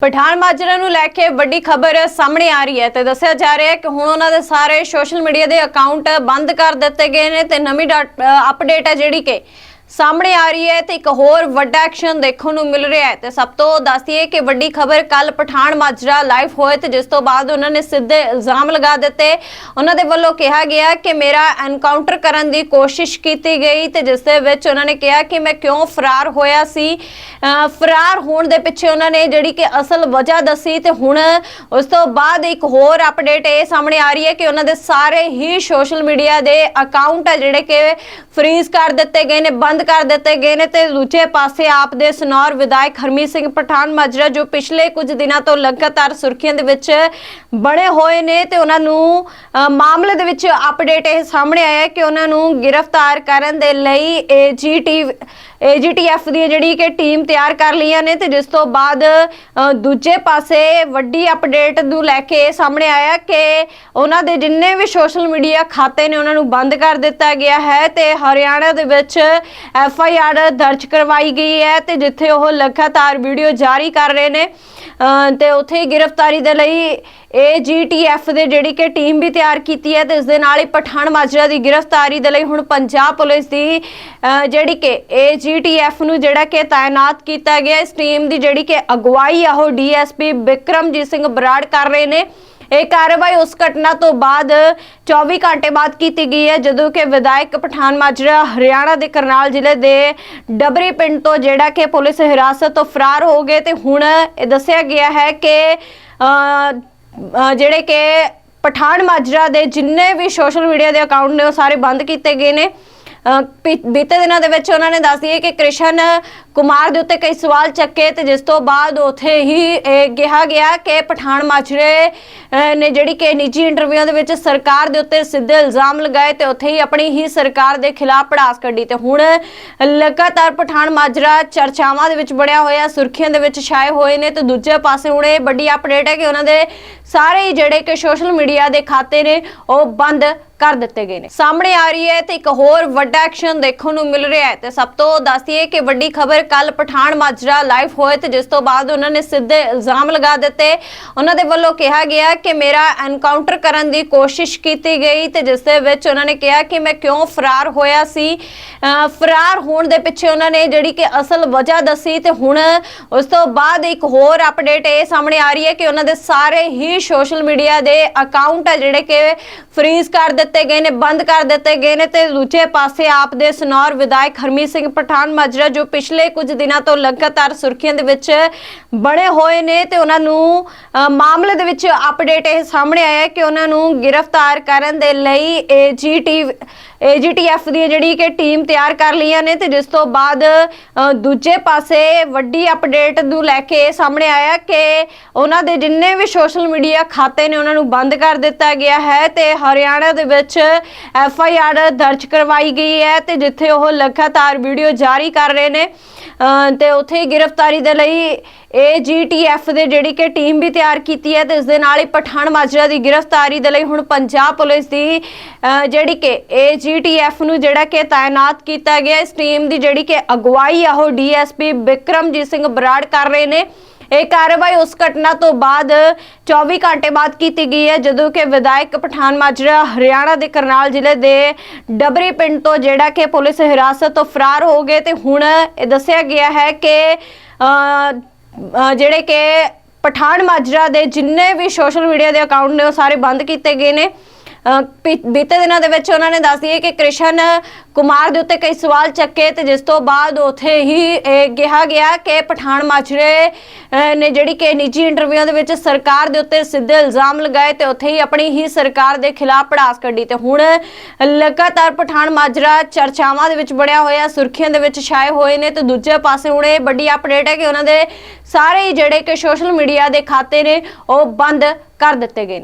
ਪਠਾਨ ਮਾਜਰਾ ਨੂੰ ਲੈ ਕੇ ਵੱਡੀ ਖਬਰ ਸਾਹਮਣੇ ਆ ਰਹੀ ਹੈ ਤੇ ਦੱਸਿਆ ਜਾ ਰਿਹਾ ਹੈ ਕਿ ਹੁਣ ਉਹਨਾਂ ਦੇ ਸਾਰੇ ਸੋਸ਼ਲ ਮੀਡੀਆ ਦੇ ਅਕਾਊਂਟ ਬੰਦ ਕਰ ਦਿੱਤੇ ਗਏ ਨੇ ਤੇ ਨਵੀਂ ਅਪਡੇਟ ਹੈ ਜਿਹੜੀ ਕਿ ਸਾਹਮਣੇ ਆ ਰਹੀ ਹੈ ਤੇ ਇੱਕ ਹੋਰ ਵੱਡਾ ਐਕਸ਼ਨ ਦੇਖਣ ਨੂੰ ਮਿਲ ਰਿਹਾ ਹੈ। ਤੇ ਸਭ ਤੋਂ ਦੱਸਦੀਏ ਕਿ ਵੱਡੀ ਖਬਰ ਕੱਲ ਪਠਾਨ ਮਾਜਰਾ ਲਾਈਵ ਹੋਏ ਤੇ ਜਿਸ ਤੋਂ ਬਾਅਦ ਉਹਨਾਂ ਨੇ ਸਿੱਧੇ ਇਲਜ਼ਾਮ ਲਗਾ ਦਿੱਤੇ। ਉਹਨਾਂ ਦੇ ਵੱਲੋਂ ਕਿਹਾ ਗਿਆ ਕਿ ਮੇਰਾ ਐਨਕਾਊਂਟਰ ਕਰਨ ਦੀ ਕੋਸ਼ਿਸ਼ ਕੀਤੀ ਗਈ ਤੇ ਜਿਸ ਦੇ ਵਿੱਚ ਉਹਨਾਂ ਨੇ ਕਿਹਾ ਕਿ ਮੈਂ ਕਿਉਂ ਫਰਾਰ ਹੋਇਆ ਸੀ। ਫਰਾਰ ਹੋਣ ਦੇ ਪਿੱਛੇ ਉਹਨਾਂ ਨੇ ਜਿਹੜੀ ਕਿ ਅਸਲ ਵਜ੍ਹਾ ਦੱਸੀ ਤੇ ਹੁਣ ਉਸ ਤੋਂ ਬਾਅਦ ਇੱਕ ਹੋਰ ਅਪਡੇਟ ਇਹ ਸਾਹਮਣੇ ਆ ਰਹੀ ਹੈ ਕਿ ਉਹਨਾਂ ਦੇ ਸਾਰੇ ਹੀ ਸੋਸ਼ਲ ਮੀਡੀਆ ਦੇ ਅਕਾਊਂਟ ਆ ਜਿਹੜੇ ਕਿ ਫ੍ਰੀਜ਼ ਕਰ ਦਿੱਤੇ ਗਏ ਨੇ, ਬੰਦ ਕਰ ਦਿੱਤੇ ਗਏ ਨੇ ਤੇ ਦੂਜੇ ਪਾਸੇ ਆਪ ਦੇ ਸਨੌਰ ਵਿਧਾਇਕ ਹਰਮੀਤ ਸਿੰਘ ਪਠਾਨ ਮਾਜਰਾ, ਜੋ ਪਿਛਲੇ ਕੁਝ ਦਿਨਾਂ ਤੋਂ ਲਗਾਤਾਰ ਸੁਰਖੀਆਂ ਦੇ ਵਿੱਚ ਬਣੇ ਹੋਏ ਨੇ ਤੇ ਉਹਨਾਂ ਨੂੰ ਮਾਮਲੇ ਦੇ ਵਿੱਚ ਅਪਡੇਟ ਇਹ ਸਾਹਮਣੇ ਆਇਆ ਹੈ ਕਿ ਉਹਨਾਂ ਨੂੰ ਗ੍ਰਿਫਤਾਰ ਕਰਨ ਦੇ ਲਈ ਏਜੀਟੀ ਏਜੀਟੀਐਫ ਦੀ ਜਿਹੜੀ ਕਿ ਟੀਮ ਤਿਆਰ ਕਰ ਲਈਆਂ ਨੇ ਤੇ ਜਿਸ ਤੋਂ ਬਾਅਦ ਦੂਜੇ ਪਾਸੇ ਵੱਡੀ ਅਪਡੇਟ ਨੂੰ ਲੈ ਕੇ ਇਹ ਸਾਹਮਣੇ ਆਇਆ ਕਿ ਉਹਨਾਂ ਦੇ ਜਿੰਨੇ ਵੀ ਸੋਸ਼ਲ ਮੀਡੀਆ ਖਾਤੇ ਨੇ ਉਹਨਾਂ ਨੂੰ ਬੰਦ ਕਰ ਦਿੱਤਾ ਗਿਆ ਹੈ ਤੇ ਹਰਿਆਣਾ ਦੇ ਵਿੱਚ ਐਫ ਆਈ ਆਰ ਦਰਜ ਕਰਵਾਈ ਗਈ ਹੈ ਤੇ ਜਿੱਥੇ ਉਹ ਲਗਾਤਾਰ ਵੀਡੀਓ ਜਾਰੀ ਕਰ ਰਹੇ ਨੇ ਅ, ਤੇ ਉੱਥੇ ਗ੍ਰਿਫਤਾਰੀ ਦੇ ਲਈ ਏਜੀਟੀਐਫ ਦੇ ਜਿਹੜੀ ਕਿ ਟੀਮ ਵੀ ਤਿਆਰ ਕੀਤੀ ਹੈ ਤੇ ਇਸ ਦੇ ਨਾਲ ਹੀ ਪਠਾਨ ਮਾਜਰਾ ਦੀ ਗ੍ਰਿਫਤਾਰੀ ਦੇ ਲਈ ਹੁਣ ਪੰਜਾਬ ਪੁਲਿਸ ਦੀ ਜਿਹੜੀ ਕਿ ਏਜੀਟੀਐਫ ਨੂੰ ਜਿਹੜਾ ਕਿ ਤਾਇਨਾਤ ਕੀਤਾ ਗਿਆ ਇਸ ਟੀਮ ਦੀ ਜਿਹੜੀ ਕਿ ਅਗਵਾਈ ਆ, ਉਹ ਡੀਐਸਪੀ ਵਿਕਰਮਜੀਤ ਸਿੰਘ ਬਰਾੜ ਕਰ ਰਹੇ ਨੇ। ਇਹ ਕਾਰਵਾਈ ਉਸ ਘਟਨਾ ਤੋਂ ਬਾਅਦ 24 ਘੰਟੇ ਬਾਅਦ ਕੀਤੀ ਗਈ ਹੈ, ਜਦੋਂ ਕਿ ਵਿਧਾਇਕ ਪਠਾਨ ਮਾਜਰਾ ਹਰਿਆਣਾ ਦੇ ਕਰਨਾਲ ਜ਼ਿਲ੍ਹੇ ਦੇ ਡਬਰੀ ਪਿੰਡ ਤੋਂ ਜਿਹੜਾ ਕਿ ਪੁਲਿਸ ਹਿਰਾਸਤ ਤੋਂ ਫਰਾਰ ਹੋ ਗਏ ਤੇ ਹੁਣ ਇਹ ਦੱਸਿਆ ਗਿਆ ਹੈ ਕਿ ਜਿਹੜੇ ਕਿ ਪਠਾਨ ਮਾਜਰਾ ਦੇ ਜਿੰਨੇ ਵੀ ਸੋਸ਼ਲ ਮੀਡੀਆ ਦੇ ਅਕਾਊਂਟ ਨੇ, ਉਹ ਸਾਰੇ ਬੰਦ ਕੀਤੇ ਗਏ ਨੇ। ਬੀਤੇ ਦਿਨਾਂ ਦੇ ਵਿੱਚ ਉਹਨਾਂ ਨੇ ਦੱਸ ਦਈਏ ਕਿ ਕ੍ਰਿਸ਼ਨ ਕੁਮਾਰ ਦੇ ਉੱਤੇ ਕਈ ਸਵਾਲ ਚੱਕੇ ਤੇ ਜਿਸ ਤੋਂ ਬਾਅਦ ਉਥੇ ਹੀ ਕਿਹਾ ਗਿਆ ਕਿ ਪਠਾਨ ਮਾਜਰੇ ਨੇ ਜਿਹੜੀ ਕਿ ਨਿੱਜੀ ਇੰਟਰਵਿਊਆਂ ਦੇ ਵਿੱਚ ਸਰਕਾਰ ਦੇ ਉੱਤੇ ਸਿੱਧੇ ਇਲਜ਼ਾਮ ਲਗਾਏ ਤੇ ਉੱਥੇ ਹੀ ਆਪਣੀ ਹੀ ਸਰਕਾਰ ਦੇ ਖਿਲਾਫ ਪੜਾਸ ਕੱਢੀ ਤੇ ਹੁਣ ਲਗਾਤਾਰ ਪਠਾਨ ਮਾਜਰਾ ਚਰਚਾਵਾਂ ਦੇ ਵਿੱਚ ਬੜਿਆ ਹੋਇਆ, ਸੁਰਖੀਆਂ ਦੇ ਵਿੱਚ ਛਾਏ ਹੋਏ ਨੇ ਤੇ ਦੂਜੇ ਪਾਸੇ ਹੁਣ ਇਹ ਵੱਡੀ ਅਪਡੇਟ ਹੈ ਕਿ ਉਹਨਾਂ ਦੇ ਸਾਰੇ ਹੀ ਜਿਹੜੇ ਕਿ ਸੋਸ਼ਲ ਮੀਡੀਆ ਦੇ ਖਾਤੇ ਨੇ ਉਹ ਬੰਦ ਕਰ ਦਿੱਤੇ ਗਏ ਨੇ। ਸਾਹਮਣੇ ਆ ਰਹੀ ਹੈ ਤੇ ਇੱਕ ਹੋਰ ਵੱਡਾ ਐਕਸ਼ਨ ਦੇਖਣ ਨੂੰ ਮਿਲ ਰਿਹਾ ਹੈ। ਤੇ ਸਭ ਤੋਂ ਦੱਸਦੀਏ ਕਿ ਵੱਡੀ ਖਬਰ ਕੱਲ ਪਠਾਨ ਮਾਜਰਾ ਲਾਈਵ ਹੋਏ ਤੇ ਜਿਸ ਤੋਂ ਬਾਅਦ ਉਹਨਾਂ ਨੇ ਸਿੱਧੇ ਇਲਜ਼ਾਮ ਲਗਾ ਦਿੱਤੇ। ਉਹਨਾਂ ਦੇ ਵੱਲੋਂ ਕਿਹਾ ਗਿਆ ਕਿ ਮੇਰਾ ਐਨਕਾਊਂਟਰ ਕਰਨ ਦੀ ਕੋਸ਼ਿਸ਼ ਕੀਤੀ ਗਈ ਤੇ ਜਿਸ ਦੇ ਵਿੱਚ ਉਹਨਾਂ ਨੇ ਕਿਹਾ ਕਿ ਮੈਂ ਕਿਉਂ ਫਰਾਰ ਹੋਇਆ ਸੀ। ਫਰਾਰ ਹੋਣ ਦੇ ਪਿੱਛੇ ਉਹਨਾਂ ਨੇ ਜਿਹੜੀ ਕਿ ਅਸਲ ਵਜ੍ਹਾ ਦੱਸੀ ਤੇ ਹੁਣ ਉਸ ਤੋਂ ਬਾਅਦ ਇੱਕ ਹੋਰ ਅਪਡੇਟ ਇਹ ਸਾਹਮਣੇ ਆ ਰਹੀ ਹੈ ਕਿ ਉਹਨਾਂ ਦੇ ਸਾਰੇ ਹੀ ਸੋਸ਼ਲ ਮੀਡੀਆ ਦੇ ਅਕਾਊਂਟ ਆ ਜਿਹੜੇ ਕਿ ਫ੍ਰੀਜ਼ ਕਰ ਦਿੱਤੇ ਦਿੱਤੇ ਗਏ ਨੇ, ਬੰਦ ਕਰ ਦਿੱਤੇ ਗਏ ਨੇ ਤੇ ਦੂਜੇ ਪਾਸੇ ਆਪ ਦੇ ਸਨੌਰ ਵਿਧਾਇਕ ਹਰਮੀਤ ਸਿੰਘ ਪਠਾਨ ਮਾਜਰਾ, ਜੋ ਪਿਛਲੇ ਕੁਝ ਦਿਨਾਂ ਤੋਂ ਲਗਾਤਾਰ ਸੁਰਖੀਆਂ ਦੇ ਵਿੱਚ ਬਣੇ ਹੋਏ ਨੇ ਤੇ ਉਹਨਾਂ ਨੂੰ ਮਾਮਲੇ ਦੇ ਵਿੱਚ ਅਪਡੇਟ ਇਹ ਸਾਹਮਣੇ ਆਇਆ ਹੈ ਕਿ ਉਹਨਾਂ ਨੂੰ ਗ੍ਰਿਫਤਾਰ ਕਰਨ ਦੇ ਲਈ ਏਜੀਟੀ ਏਜੀਟੀਐਫ ਦੀ ਜਿਹੜੀ ਕਿ ਟੀਮ ਤਿਆਰ ਕਰ ਲਈਆਂ ਨੇ ਤੇ ਜਿਸ ਤੋਂ ਬਾਅਦ ਦੂਜੇ ਪਾਸੇ ਵੱਡੀ ਅਪਡੇਟ ਨੂੰ ਲੈ ਕੇ ਇਹ ਸਾਹਮਣੇ ਆਇਆ ਕਿ ਉਹਨਾਂ ਦੇ ਜਿੰਨੇ ਵੀ ਸੋਸ਼ਲ ਮੀਡੀਆ ਖਾਤੇ ਨੇ, ਉਹਨਾਂ ਨੂੰ ਬੰਦ ਕਰ ਦਿੱਤਾ ਗਿਆ ਹੈ ਤੇ ਹਰਿਆਣਾ ਦੇ ਵਿੱਚ ਐਫ ਆਈ ਆਰ ਦਰਜ ਕਰਵਾਈ ਗਈ ਹੈ ਤੇ ਜਿੱਥੇ ਉਹ ਲਗਾਤਾਰ ਵੀਡੀਓ ਜਾਰੀ ਕਰ ਰਹੇ ਨੇ ਤੇ ਉੱਥੇ ਗ੍ਰਿਫਤਾਰੀ ਦੇ ਲਈ ਏਜੀਟੀਐਫ ਦੇ ਜਿਹੜੀ ਕਿ ਟੀਮ ਵੀ ਤਿਆਰ ਕੀਤੀ ਹੈ ਤੇ ਇਸ ਦੇ ਨਾਲ ਹੀ ਪਠਾਨ ਮਾਜਰਾ ਦੀ ਗ੍ਰਿਫਤਾਰੀ ਦੇ ਲਈ ਹੁਣ ਪੰਜਾਬ ਪੁਲਿਸ ਦੀ ਜਿਹੜੀ ਕਿ ਏਜੀਟੀਐਫ ਨੂੰ ਜਿਹੜਾ ਕਿ ਤਾਇਨਾਤ ਕੀਤਾ ਗਿਆ, ਇਸ ਟੀਮ ਦੀ ਜਿਹੜੀ ਕਿ ਅਗਵਾਈ ਆ ਉਹ ਡੀਐਸਪੀ ਬਿਕਰਮਜੀਤ ਸਿੰਘ ਬਰਾੜ ਕਰ ਰਹੇ ਨੇ। ਇਹ ਕਾਰਵਾਈ ਉਸ ਘਟਨਾ ਤੋਂ ਬਾਅਦ 24 ਘੰਟੇ ਬਾਅਦ ਕੀਤੀ ਗਈ ਹੈ, ਜਦੋਂ ਕਿ ਵਿਧਾਇਕ ਪਠਾਨ ਮਾਜਰਾ ਹਰਿਆਣਾ ਦੇ ਕਰਨਾਲ ਜ਼ਿਲ੍ਹੇ ਦੇ ਡਬਰੀ ਪਿੰਡ ਤੋਂ ਜਿਹੜਾ ਕਿ ਪੁਲਿਸ ਹਿਰਾਸਤ ਤੋਂ ਫਰਾਰ ਹੋ ਗਏ ਤੇ ਹੁਣ ਇਹ ਦੱਸਿਆ ਗਿਆ ਹੈ ਕਿ ਜਿਹੜੇ ਕਿ ਪਠਾਨ ਮਾਜਰਾ ਦੇ ਜਿੰਨੇ ਵੀ ਸੋਸ਼ਲ ਮੀਡੀਆ ਦੇ ਅਕਾਊਂਟ ਨੇ ਉਹ ਸਾਰੇ ਬੰਦ ਕੀਤੇ ਗਏ ਨੇ। ਬੀਤੇ ਦਿਨਾਂ ਦੇ ਵਿੱਚ ਉਹਨਾਂ ਨੇ ਦੱਸ ਦਈਏ ਕਿ ਕ੍ਰਿਸ਼ਨ ਕੁਮਾਰ ਦੇ ਉੱਤੇ ਕਈ ਸਵਾਲ ਚੱਕੇ ਤੇ ਜਿਸ ਤੋਂ ਬਾਅਦ ਉਥੇ ਹੀ ਇਹ ਕਿਹਾ ਗਿਆ ਕਿ ਪਠਾਨ ਮਾਜਰੇ ਨੇ ਜਿਹੜੀ ਕਿ ਨਿੱਜੀ ਇੰਟਰਵਿਊਆਂ ਦੇ ਵਿੱਚ ਸਰਕਾਰ ਦੇ ਉੱਤੇ ਸਿੱਧੇ ਇਲਜ਼ਾਮ ਲਗਾਏ ਤੇ ਉੱਥੇ ਹੀ ਆਪਣੀ ਹੀ ਸਰਕਾਰ ਦੇ ਖਿਲਾਫ ਪੜਾਸ ਕੱਢੀ ਤੇ ਹੁਣ ਲਗਾਤਾਰ ਪਠਾਨ ਮਾਜਰਾ ਚਰਚਾਵਾਂ ਦੇ ਵਿੱਚ ਬੜਿਆ ਹੋਇਆ, ਸੁਰਖੀਆਂ ਦੇ ਵਿੱਚ ਛਾਏ ਹੋਏ ਨੇ ਤੇ ਦੂਜੇ ਪਾਸੇ ਹੁਣ ਇਹ ਵੱਡੀ ਅਪਡੇਟ ਹੈ ਕਿ ਉਹਨਾਂ ਦੇ ਸਾਰੇ ਹੀ ਜਿਹੜੇ ਕਿ ਸੋਸ਼ਲ ਮੀਡੀਆ ਦੇ ਖਾਤੇ ਨੇ, ਉਹ ਬੰਦ ਕਰ ਦਿੱਤੇ ਗਏ ਨੇ।